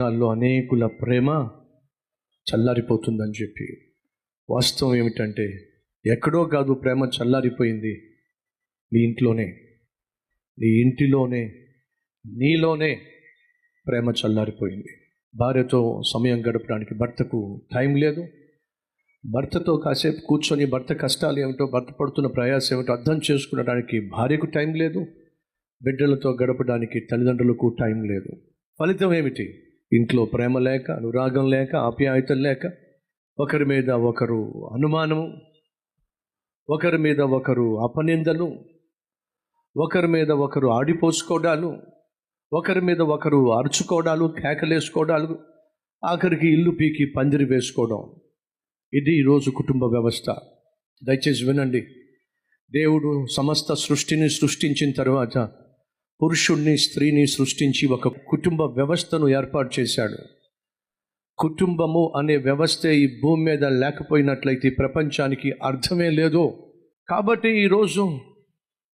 నాలో అనేకుల ప్రేమ చల్లారిపోతుందని చెప్పి. వాస్తవం ఏమిటంటే ఎక్కడో కాదు ప్రేమ చల్లారిపోయింది. నీ ఇంట్లోనే నీ ఇంటిలోనే నీలోనే ప్రేమ చల్లారిపోయింది. భార్యతో సమయం గడపడానికి భర్తకు టైం లేదు. భర్తతో కాసేపు కూర్చొని భర్త కష్టాలు ఏమిటో భర్త పడుతున్న ప్రయాసం ఏమిటో అర్థం చేసుకునడానికి భార్యకు టైం లేదు. బిడ్డలతో గడపడానికి తల్లిదండ్రులకు టైం లేదు. ఫలితం ఏమిటి? ఇంట్లో ప్రేమ లేక అనురాగం లేక ఆప్యాయతలు లేక ఒకరి మీద ఒకరు అనుమానము ఒకరి మీద ఒకరు అపనిందలు ఒకరి మీద ఒకరు ఆడిపోసుకోవడాలు ఒకరి మీద ఒకరు అరుచుకోవడాలు కేకలేసుకోవడాలు ఆఖరికి ఇల్లు పీకి పందిరి వేసుకోవడం. ఇది ఈరోజు కుటుంబ వ్యవస్థ. దయచేసి వినండి. దేవుడు సమస్త సృష్టిని సృష్టించిన తర్వాత పురుషుణ్ణి స్త్రీని సృష్టించి ఒక కుటుంబ వ్యవస్థను ఏర్పాటు చేశాడు. కుటుంబము అనే వ్యవస్థ ఈ భూమి మీద లేకపోయినట్లయితే ప్రపంచానికి అర్థమే లేదు. కాబట్టి ఈరోజు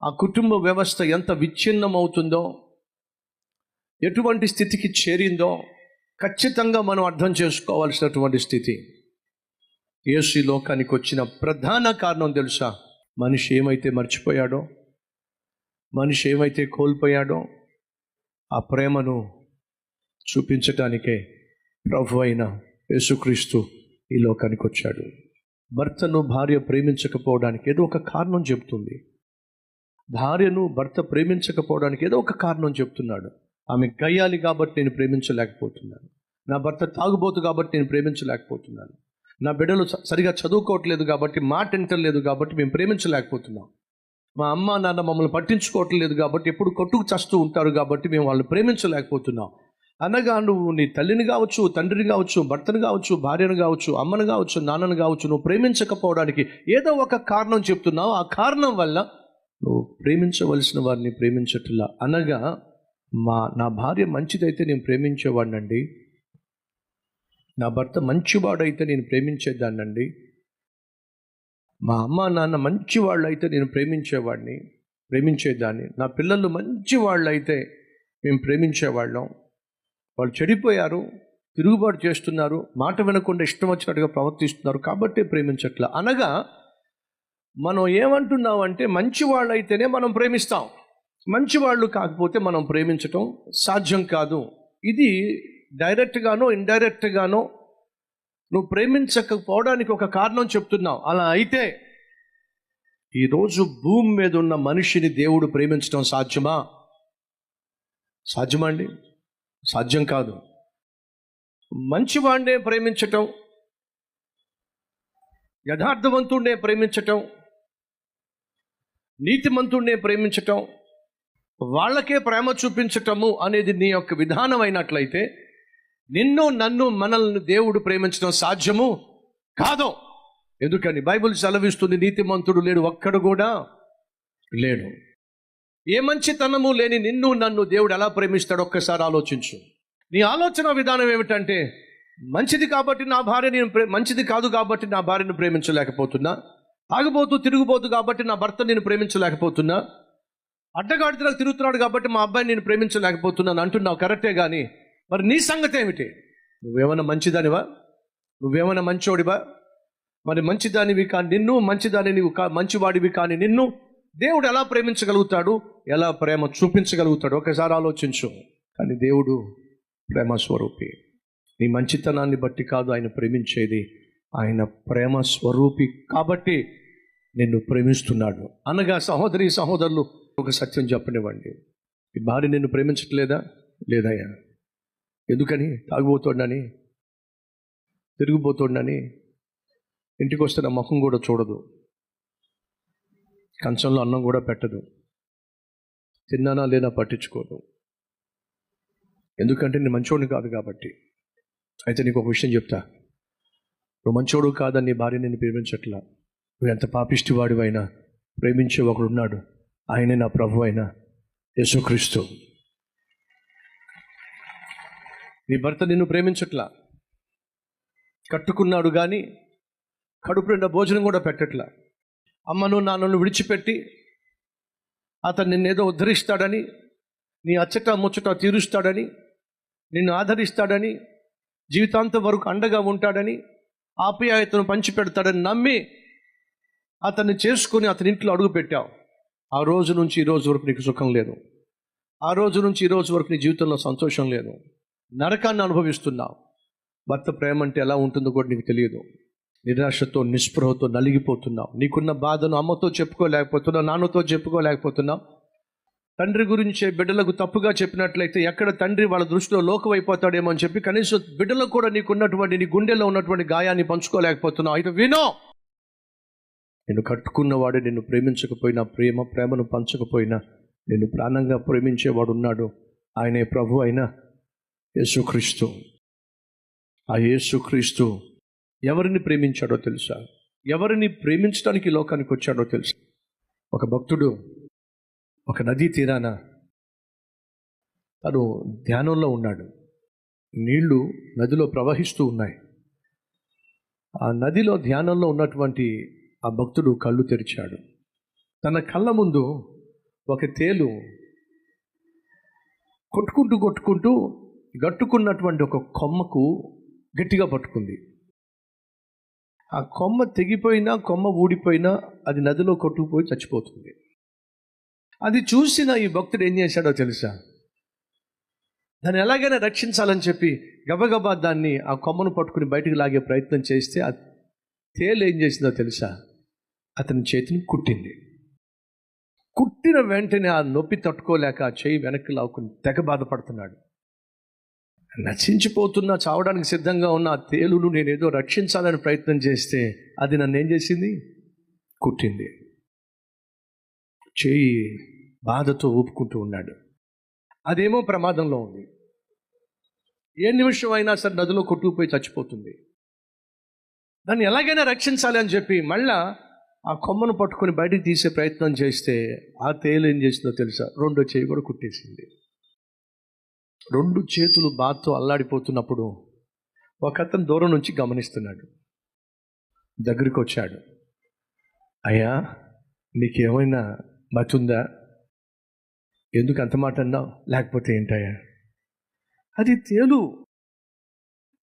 ఆ కుటుంబ వ్యవస్థ ఎంత విచ్ఛిన్నమవుతుందో ఎటువంటి స్థితికి చేరిందో ఖచ్చితంగా మనం అర్థం చేసుకోవాల్సినటువంటి స్థితి. యేసు లోకానికి వచ్చిన ప్రధాన కారణం తెలుసా? మనిషి ఏమైతే మర్చిపోయాడో మనిషి ఏమైతే కోల్పోయాడో ఆ ప్రేమను చూపించటానికే ప్రభు అయిన యేసుక్రీస్తు ఈ లోకానికి వచ్చాడు. భర్తను భార్య ప్రేమించకపోవడానికి ఏదో ఒక కారణం చెబుతుంది. భార్యను భర్త ప్రేమించకపోవడానికి ఏదో ఒక కారణం చెప్తున్నాడు ఆమె గయ్యాలి కాబట్టి నేను ప్రేమించలేకపోతున్నాను. నా భర్త తాగుబోతు కాబట్టి నేను ప్రేమించలేకపోతున్నాను. నా బిడ్డలు సరిగా చదువుకోవట్లేదు కాబట్టి మాట వింటలేదు కాబట్టి మేము ప్రేమించలేకపోతున్నాం. మా అమ్మ నాన్న మమ్మల్ని పట్టించుకోవట్లేదు కాబట్టి ఎప్పుడు కొట్టుకు చస్తూ ఉంటారు కాబట్టి మేము వాళ్ళని ప్రేమించలేకపోతున్నాం. అనగా నువ్వు నీ తల్లిని కావచ్చు తండ్రిని కావచ్చు భర్తను కావచ్చు భార్యను కావచ్చు అమ్మను కావచ్చు నాన్నను కావచ్చు నువ్వు ప్రేమించకపోవడానికి ఏదో ఒక కారణం చెప్తున్నావు. ఆ కారణం వల్ల నువ్వు ప్రేమించవలసిన వారిని ప్రేమించట్లా. అనగా మా నా భార్య మంచిదైతే నేను ప్రేమించేవాడినండి. నా భర్త మంచివాడైతే నేను ప్రేమించేదాన్నండి. మా అమ్మ నాన్న మంచి వాళ్ళు అయితే నేను ప్రేమించేవాడిని ప్రేమించేదాన్ని. నా పిల్లలు మంచి వాళ్ళు అయితే మేము ప్రేమించేవాళ్ళం. వాళ్ళు చెడిపోయారు తిరుగుబాటు చేస్తున్నారు మాట వినకుండా ఇష్టం వచ్చినట్టుగా ప్రవర్తిస్తున్నారు కాబట్టి ప్రేమించట్లా. అనగా మనం ఏమంటున్నాం అంటే మంచి వాళ్ళు అయితేనే మనం ప్రేమిస్తాం. మంచి వాళ్ళు కాకపోతే మనం ప్రేమించటం సాధ్యం కాదు. ఇది డైరెక్ట్గానో ఇండైరెక్ట్గానో నువ్వు ప్రేమించకపోవడానికి ఒక కారణం చెప్తున్నావు. అలా అయితే ఈరోజు భూమి మీద ఉన్న మనిషిని దేవుడు ప్రేమించడం సాధ్యమా? సాధ్యమా అండి? సాధ్యం కాదు. మంచివాడినే ప్రేమించటం యథార్థవంతుడినే ప్రేమించటం నీతిమంతుడినే ప్రేమించటం వాళ్ళకే ప్రేమ చూపించటము అనేది నీ యొక్క విధానం అయినట్లయితే నిన్ను నన్ను మనల్ని దేవుడు ప్రేమించడం సాధ్యము కాదు. ఎందుకని? బైబిల్ సెలవిస్తుంది నీతిమంతుడు లేడు ఒక్కడు కూడా లేడు. ఏ మంచితనము లేని నిన్ను నన్ను దేవుడు ఎలా ప్రేమిస్తాడు ఒక్కసారి ఆలోచించు. నీ ఆలోచన విధానం ఏమిటంటే మంచిది కాబట్టి నా భార్య నేను ప్రే మంచిది కాదు కాబట్టి నా భార్యను ప్రేమించలేకపోతున్నా. తాగుబోతూ తిరుగుబోతు కాబట్టి నా భర్త నేను ప్రేమించలేకపోతున్నా. అడ్డగాడితలకు తిరుగుతున్నాడు కాబట్టి మా అబ్బాయిని నేను ప్రేమించలేకపోతున్నాను అంటున్నావు కరెక్టే కానీ మరి నీ సంగతి ఏమిటి? నువ్వేమైనా మంచిదానివా? నువ్వేమైనా మంచోడివా? మరి మంచిదానివి కానీ నిన్ను మంచిదాని నీవు కా మంచివాడివి కానీ నిన్ను దేవుడు ఎలా ప్రేమించగలుగుతాడు? ఎలా ప్రేమ చూపించగలుగుతాడు? ఒకసారి ఆలోచించు. కానీ దేవుడు ప్రేమ స్వరూపి. నీ మంచితనాన్ని బట్టి కాదు ఆయన ప్రేమించేది. ఆయన ప్రేమ స్వరూపి కాబట్టి నిన్ను ప్రేమిస్తున్నాడు. అనగా సహోదరి సహోదరులు ఒక సత్యం చెప్పనివ్వండి. ఈ భార్య నిన్ను ప్రేమించట్లేదా? లేదయ్యా. ఎందుకని? తాగిపోతుండని తిరిగిపోతుండని ఇంటికి వస్తున్న నా ముఖం కూడా చూడదు. కంచంలో అన్నం కూడా పెట్టదు. తిన్నానా లేనా పట్టించుకోదు. ఎందుకంటే నేను మంచోడిని కాదు కాబట్టి. అయితే నీకు ఒక విషయం చెప్తా. నువ్వు మంచోడు కాదని నీ భార్య నేను ప్రేమించట్లా. నువ్వు ఎంత పాపిష్టి వాడివైనా ప్రేమించే ఒకడున్నాడు. ఆయనే నా ప్రభు అయినా యేసుక్రీస్తు. నీ భర్త నిన్ను ప్రేమించట్లా? కట్టుకున్నాడు కానీ కడుపు నిండా భోజనం కూడా పెట్టట్లా. అమ్మను నాన్నను విడిచిపెట్టి అతను నిన్నేదో ఉద్ధరిస్తాడని నీ అచ్చట ముచ్చట తీరుస్తాడని నిన్ను ఆదరిస్తాడని జీవితాంతం వరకు అండగా ఉంటాడని ఆప్యాయతను పంచిపెడతాడని నమ్మి అతన్ని చేసుకొని అతని ఇంట్లో అడుగుపెట్టావు. ఆ రోజు నుంచి ఈ రోజు వరకు నీకు సుఖం లేదు. ఆ రోజు నుంచి ఈ రోజు వరకు నీ జీవితంలో సంతోషం లేదు. నరకాన్ని అనుభవిస్తున్నావు. భర్త ప్రేమ అంటే ఎలా ఉంటుందో కూడా నీకు తెలియదు. నిరాశతో నిస్పృహతో నలిగిపోతున్నావు. నీకున్న బాధను అమ్మతో చెప్పుకోలేకపోతున్నావు నాన్నతో చెప్పుకోలేకపోతున్నావు. తండ్రి గురించే బిడ్డలకు తప్పుగా చెప్పినట్లయితే ఎక్కడ తండ్రి వాళ్ళ దృష్టిలో లోకమైపోతాడేమో అని చెప్పి కనీసం బిడ్డలకు కూడా నీకున్నటువంటి నీ గుండెలో ఉన్నటువంటి గాయాన్ని పంచుకోలేకపోతున్నావు. అయితే వినో! నిన్ను కట్టుకున్నవాడు నిన్ను ప్రేమించకపోయినా ప్రేమ ప్రేమను పంచకపోయినా నిన్ను ప్రాణంగా ప్రేమించేవాడు ఉన్నాడు. ఆయనే ప్రభు అయినా యేసుక్రీస్తు. ఆ యేసుక్రీస్తు ఎవరిని ప్రేమించాడో తెలుసా? ఎవరిని ప్రేమించడానికి లోకానికి వచ్చాడో తెలుసా? ఒక భక్తుడు ఒక నదీ తీరాన తను ధ్యానంలో ఉన్నాడు. నీళ్ళు నదిలో ప్రవహిస్తూ ఉన్నాయి. ఆ నదిలో ధ్యానంలో ఉన్నటువంటి ఆ భక్తుడు కళ్ళు తెరిచాడు. తన కళ్ళ ముందు ఒక తేలు కొట్టుకుంటూ కొట్టుకుంటూ గట్టుకున్నటువంటి ఒక కొమ్మకు గట్టిగా పట్టుకుంది. ఆ కొమ్మ తెగిపోయినా కొమ్మ ఊడిపోయినా అది నదిలో కొట్టుకుపోయి చచ్చిపోతుంది. అది చూసిన ఈ భక్తుడు ఏం చేశాడో తెలుసా? దాన్ని ఎలాగైనా రక్షించాలని చెప్పి గబగబా దాన్ని ఆ కొమ్మను పట్టుకుని బయటికి లాగే ప్రయత్నం చేస్తే ఆ తేలు ఏం చేసిందో తెలుసా? అతని చేతిని కుట్టింది. కుట్టిన వెంటనే ఆ నొప్పి తట్టుకోలేక ఆ చేయి వెనక్కి లాక్కుని తెగ బాధపడుతున్నాడు. నశించిపోతున్నా చావడానికి సిద్ధంగా ఉన్న ఆ తేలును నేను ఏదో రక్షించాలని ప్రయత్నం చేస్తే అది నన్ను ఏం చేసింది? కుట్టింది. చేయి బాధతో ఊపుకుంటూ ఉన్నాడు. అదేమో ప్రమాదంలో ఉంది. ఏ నిమిషం అయినా సరే నదిలో కొట్టుకుపోయి చచ్చిపోతుంది. దాన్ని ఎలాగైనా రక్షించాలి అని చెప్పి మళ్ళా ఆ కొమ్మను పట్టుకొని బయటికి తీసే ప్రయత్నం చేస్తే ఆ తేలు ఏం చేసిందో తెలుసా? రెండో చేయి కూడా కుట్టేసింది. రెండు చేతులు బాధతో అల్లాడిపోతున్నప్పుడు ఒక అతను దూరం నుంచి గమనిస్తున్నాడు. దగ్గరికి వచ్చాడు అయ్యా నీకేమైనా మతుందా ఎందుకు అంత మాట అన్నావు? లేకపోతే ఏంటయ్యా? అది తేలు.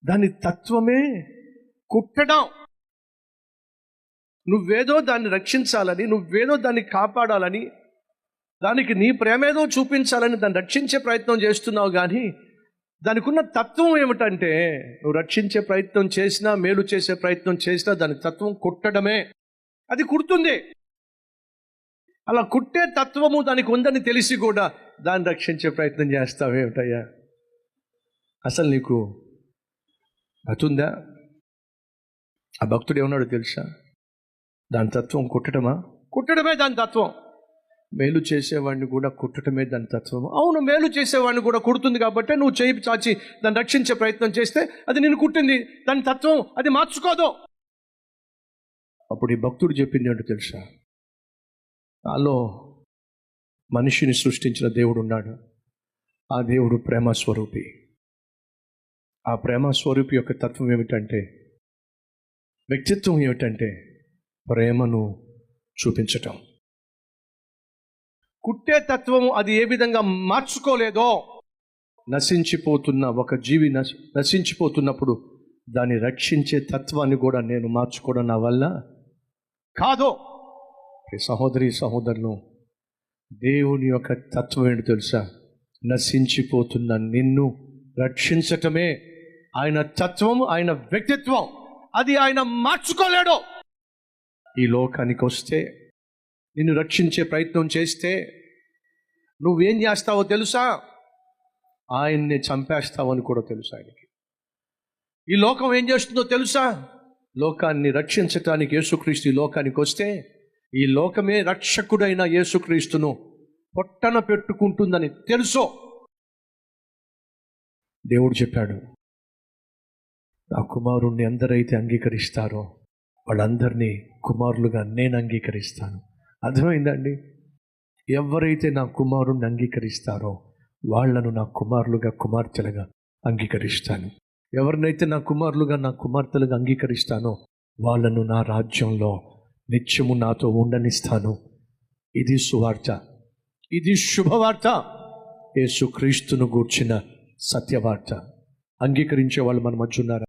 దాని తత్వమే కుట్టడం. నువ్వేదో దాన్ని రక్షించాలని నువ్వేదో దాన్ని కాపాడాలని దానికి నీ ప్రేమేదో చూపించాలని దాన్ని రక్షించే ప్రయత్నం చేస్తున్నావు కానీ దానికి ఉన్న తత్వం ఏమిటంటే నువ్వు రక్షించే ప్రయత్నం చేసినా మేలు చేసే ప్రయత్నం చేసినా దాని తత్వం కుట్టడమే. అది కుడుతుంది. అలా కుట్టే తత్వము దానికి ఉందని తెలిసి కూడా దాన్ని రక్షించే ప్రయత్నం చేస్తావేమిటయ్యా అసలు నీకు అతుందా ఆ భక్తుడు ఏమన్నాడు తెలుసా? దాని తత్వం కుట్టడమా? కుట్టడమే దాని తత్వం. మేలు చేసేవాడిని కూడా కుట్టడమే దాని తత్వం అవును మేలు చేసేవాడిని కూడా కుడుతుంది కాబట్టి నువ్వు చేయి చాచి దాన్ని రక్షించే ప్రయత్నం చేస్తే అది నేను కుట్టింది. దాని తత్వం అది మార్చుకోదు. అప్పుడు ఈ భక్తుడు చెప్పింది ఏంటో తెలుసా? నాలో మనిషిని సృష్టించిన దేవుడు ఉన్నాడు. ఆ దేవుడు ప్రేమ స్వరూపి ఆ ప్రేమ స్వరూపి యొక్క తత్వం ఏమిటంటే వ్యక్తిత్వం ఏమిటంటే ప్రేమను చూపించటం. కుట్టే తత్వము అది ఏ విధంగా మార్చుకోలేదో నశించిపోతున్న ఒక జీవి నశ- నశించిపోతున్నప్పుడు దాన్ని రక్షించే తత్వాన్ని కూడా నేను మార్చుకోవడం నా వల్ల? కాదు! సహోదరి సహోదరులు దేవుని యొక్క తత్వం ఏంటి తెలుసా? నశించిపోతున్న నిన్ను రక్షించటమే ఆయన తత్వం ఆయన వ్యక్తిత్వం. అది ఆయన మార్చుకోలేడు! ఈ లోకానికి వస్తే నిన్ను రక్షించే ప్రయత్నం చేస్తే నువ్వేం చేస్తావో తెలుసా? ఆయన్ని చంపేస్తావని కూడా తెలుసు ఆయనకి. ఈ లోకం ఏం చేస్తుందో తెలుసా? లోకాన్ని రక్షించటానికి యేసుక్రీస్తు ఈ లోకానికి వస్తే ఈ లోకమే రక్షకుడైన యేసుక్రీస్తును పొట్టన పెట్టుకుంటుందని తెలుసో? దేవుడు చెప్పాడు నా కుమారుణ్ణి ఎందరైతే అంగీకరిస్తారో వాళ్ళందరినీ కుమారులుగా నేను అంగీకరిస్తాను. అర్థమైందండి? ఎవరైతే నా కుమారుణ్ణి అంగీకరిస్తారో వాళ్ళను నా కుమారులుగా కుమార్తెలుగా అంగీకరిస్తాను. ఎవరినైతే నా కుమారులుగా నా కుమార్తెలుగా అంగీకరిస్తానో వాళ్ళను నా రాజ్యంలో నిత్యము నాతో ఉండనిస్తాను. ఇది సువార్త. ఇది శుభవార్త. యేసుక్రీస్తును గూర్చిన సత్యవార్త. అంగీకరించే వాళ్ళు మన మధ్య ఉన్నారా?